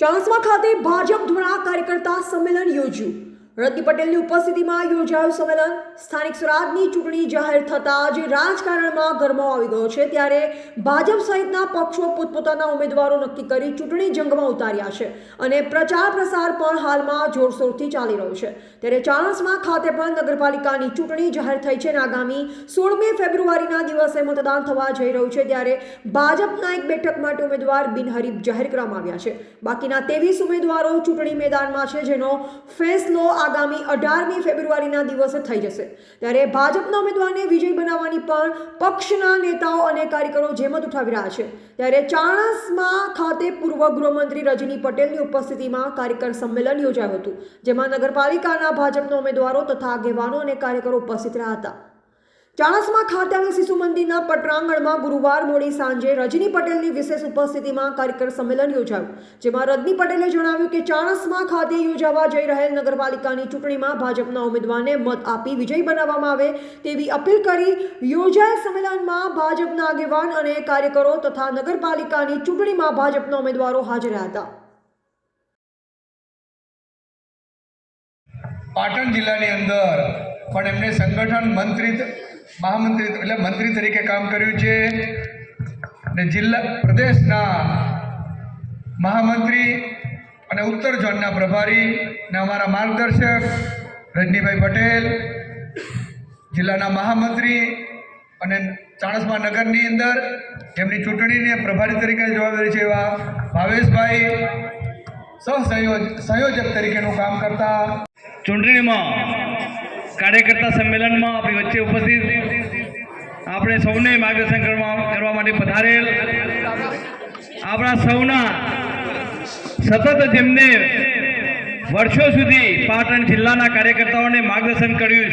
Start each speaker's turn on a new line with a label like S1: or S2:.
S1: ચાણસ્મા ખાતે ભાજપ દ્વારા કાર્યકર્તા સંમેલન યોજ્યું. રતિ પટેલની ઉપસ્થિતિમાં યોજાયું સંમેલન. સ્થાનિક સ્વરાજની ચૂંટણી જાહેર થતાં જે રાજકારણમાં ગરમાવો આવી ગયો છે. ત્યારે ભાજપ સહિતના પક્ષો પોતપોતાના ઉમેદવારો નક્કી કરી ચૂંટણી જંગમાં ઉતાર્યા છે અને પ્રચાર પ્રસાર પણ હાલમાં જોરશોરથી ચાલી રહ્યો છે. ત્યારે ચાણસમાં ખાતે પણ નગરપાલિકાની ચૂંટણી જાહેર થઈ છે અને આગામી સોળમી ફેબ્રુઆરીના દિવસે મતદાન થવા જઈ રહ્યું છે. ત્યારે ભાજપના એક બેઠક માટે ઉમેદવાર બિનહરીફ જાહેર કરવામાં આવ્યા છે. બાકીના ત્રેવીસ ઉમેદવારો ચૂંટણી મેદાનમાં છે, જેનો ફેસલો આગામી અઢારમી ફેબ્રુઆરીના દિવસે થઈ જશે. ત્યારે ભાજપના ઉમેદવારને વિજય બનાવવાની પણ પક્ષના નેતાઓ અને કાર્યકરો જેમત ઉઠાવી રહ્યા છે. ત્યારે ચાણસમાં ખાતે પૂર્વ ગૃહમંત્રી રજની પટેલની ઉપસ્થિતિમાં કાર્યકર સંમેલન યોજાયું હતું, જેમાં નગરપાલિકાના ભાજપના ઉમેદવારો તથા આગેવાનો અને કાર્યકરો ઉપસ્થિત રહ્યા હતા. ચાણસ્મા ખાતે આવેલ શિશુ મંદિરના પટરાંગણમાં ગુરુવાર મોડી સાંજે રજની પટેલની વિશેષ ઉપસ્થિતિમાં કાર્યકર સંમેલન યોજાયું, જેમાં રજની પટેલે જણાવ્યું કે ચાણસ્મા ખાતે યોજાવા જઈ રહેલ નગરપાલિકાની ચૂંટણીમાં ભાજપના ઉમેદવારને મત આપી વિજય બનાવવામાં આવે તેવી અપીલ કરી યોજાયેલ સંમેલનમાં ભાજપના આગેવાન અને કાર્યકરો તથા નગરપાલિકાની ચૂંટણીમાં ભાજપના ઉમેદવારો હાજર હતા.
S2: પાટણ જિલ્લાની અંદર પણ એમને સંગઠન મંત્રી મહામંત્રી એટલે મંત્રી તરીકે કામ કર્યું છે. અને જિલ્લા પ્રદેશના મહામંત્રી અને ઉત્તર ઝોનના પ્રભારી ને અમારા માર્ગદર્શક રજનીભાઈ પટેલ, જિલ્લાના મહામંત્રી અને ચાણસમા નગરની અંદર જેમની ચૂંટણીને પ્રભારી તરીકે જવાબદારી છે એવા ભાવેશભાઈ સહસંયોજ સંયોજક તરીકેનું કામ કરતા.
S3: ચૂંટણીમાં કાર્યકર્તા સંમેલનમાં આપણી વચ્ચે ઉપસ્થિત આપણે સૌને માર્ગદર્શન કરવા માટે પધારેલ. આપણા સૌના સતત જેમને વર્ષો સુધી પાટણ જિલ્લાના કાર્યકર્તાઓને માર્ગદર્શન કર્યું